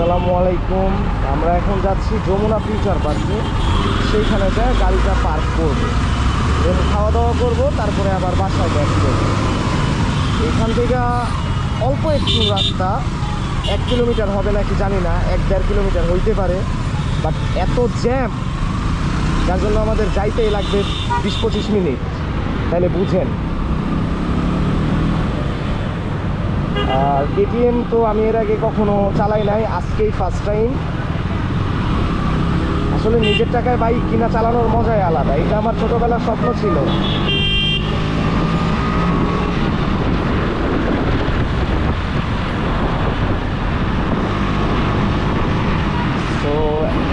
আসসালামু আলাইকুম। আমরা এখন যাচ্ছি যমুনা ফিউচার পার্কে। সেইখানে যায় গাড়িটা পার্ক করব। এবং খাওয়া দাওয়া করব, তারপরে আবার বাসায় ব্যাক করব এখান থেকে অল্প একটু রাস্তা, এক কিলোমিটার হবে নাকি জানি না, এক দেড় কিলোমিটার হইতে পারে। বাট এত জ্যাম, যার জন্য আমাদের যাইতেই লাগবে বিশ পঁচিশ মিনিট। তাহলে বুঝেন। আর কেটিএম তো আমি এর আগে কখনো চালাই নাই, আজকেই ফার্স্ট টাইম আসলে নিজের টাকায় বাইক কিনা চালানোর মজাই আলাদা, এটা আমার ছোটবেলার স্বপ্ন ছিল।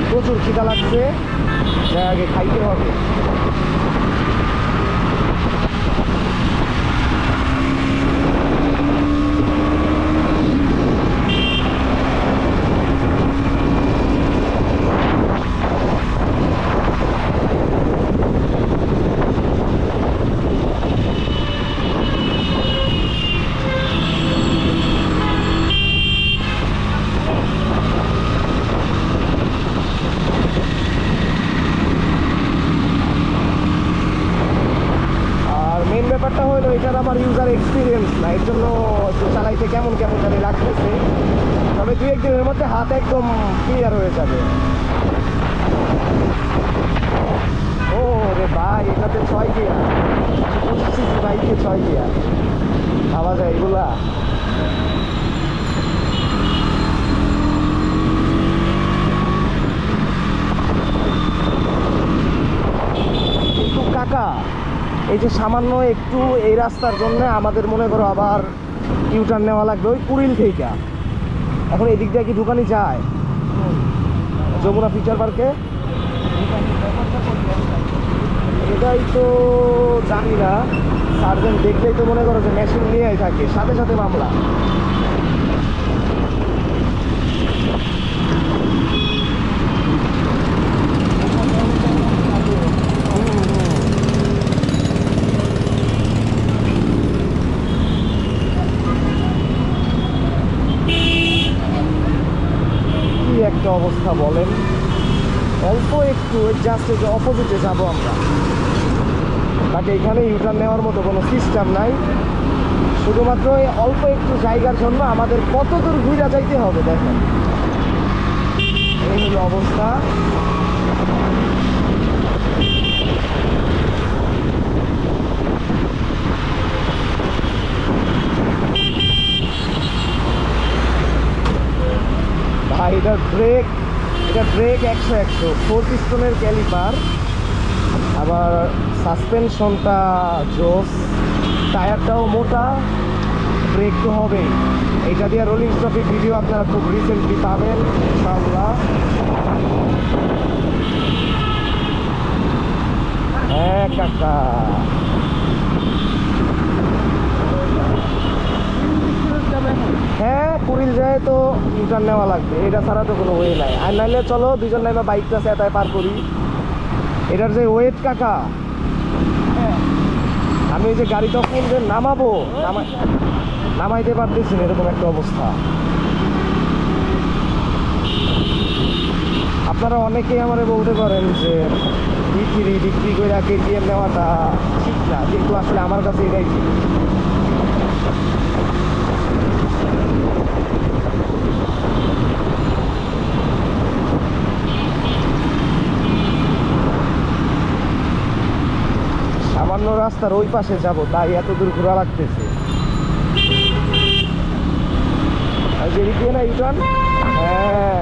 প্রচুর খিদা লাগছে যা আগে খাইতে হবে আর মেন ব্যাপারটা হলো এটার আমার ইউজার এক্সপিরিয়েন্স না, এর জন্য চালাইতে কেমন কেমন জানি লাগতেছে। তবে দু একদিনের মধ্যে হাত একদম ক্লিয়ার হয়ে যাবে। ও রে ভাই, এটাতে ছয় সিসি বাইকে ছয় গিয়ার ভাবা যায় এগুলা কিন্তু কাকা এই যে সামান্য একটু এই রাস্তার জন্য আমাদের মনে করো আবার ইউটার্ন নেওয়া লাগবে, ওই কুড়িল থেকে। এখন এদিক দিয়ে কি দোকানি যায়? যমুনা ফিচার পার্কে? এটাই তো জানি না। সার্জেন্ট দেখলেই তো মনে করো যে মেশিন নিয়েই থাকে। সাথে সাথে মামলা কি একটা অবস্থা বলেন। অল্প একটু জাস্ট অপোজিটে যাব আমরা। বাট এখানে ইউটার্ন নেওয়ার মতো কোনো সিস্টেম নাই। শুধুমাত্র এই অল্প একটু জায়গার জন্য আমাদের কত দূর ঘুরে যাইতে হবে, দেখেন। এই হলো অবস্থা। এটা ব্রেক এটা ব্রেক একশো একশো। ফোর পিস্টনের ক্যালিপার আবার সাসপেনশনটা জোস। টায়ারটাও মোটা। ব্রেক তো হবেই। এটা দিয়ে রোলিং স্টপের ভিডিও আপনারা খুব রিসেন্টলি পাবেন, ইনশাআল্লাহ। হ্যাঁ কাকা হ্যাঁ কুড়িল যায় তো ইউটার্ন নেওয়া লাগবে। এটা ছাড়া তো কোনো ওয়ে নাই। আর নাইলে চলো, দুজন নাইমা বাইকটা সেটাই পার করি। এটার যে ওয়েট কাকা? আমি ওই যে গাড়ি তখন যে নামাবো, নামা নামাইতে পারতেছি না, এরকম একটা অবস্থা। আপনারা অনেকেই আমারে বলতে পারেন যে, বিক্রি বিক্রি করে কেটিএম নেওয়াটা ঠিক না। কিন্তু আসলে আমার কাছে এটাই ঠিক সামান্য রাস্তার ওই পাশে যাব তাই এত দূর ঘোরা লাগতেছে। এদিকে না হ্যাঁ।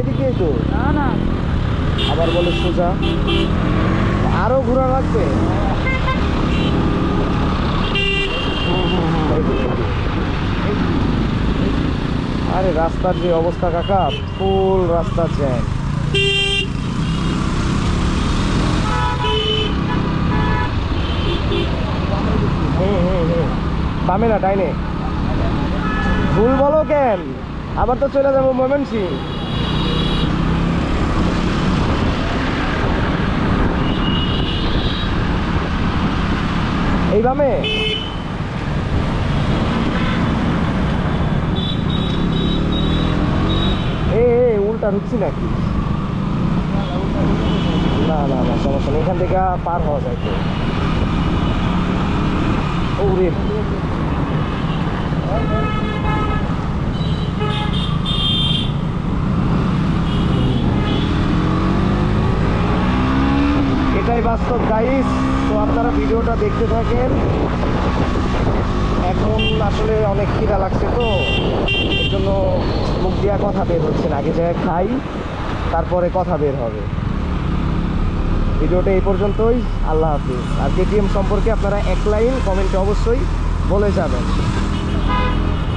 এদিকে তো না না। আবার বলে সোজা। আরও ঘোরা লাগবে? আরে রাস্তার যে অবস্থা কাকা ফুল রাস্তা জ্যাম। দামে না ডাইনে। ভুল বলো কেন? আবার তো চলে যাব ময়মনসিং। এই বামে। এ উল্টা ঢুকছি নাকি? না না না, সমস্যা নেই। এখান থেকে পার হওয়া যায় তো ওরে এটাই বাস্তব গাইস তো আপনারা ভিডিওটা দেখতে থাকেন। এখন আসলে অনেক খিদা লাগছে তো। এর জন্য মুখ দিয়া কথা বের হচ্ছে না। আগে জায়গায় খাই, তারপরে কথা বের হবে। ভিডিওটা এই পর্যন্তই। আল্লাহ হাফিজ। আর কেটিএম সম্পর্কে আপনারা এক লাইন কমেন্টে অবশ্যই বলে যাবেন। Thank you.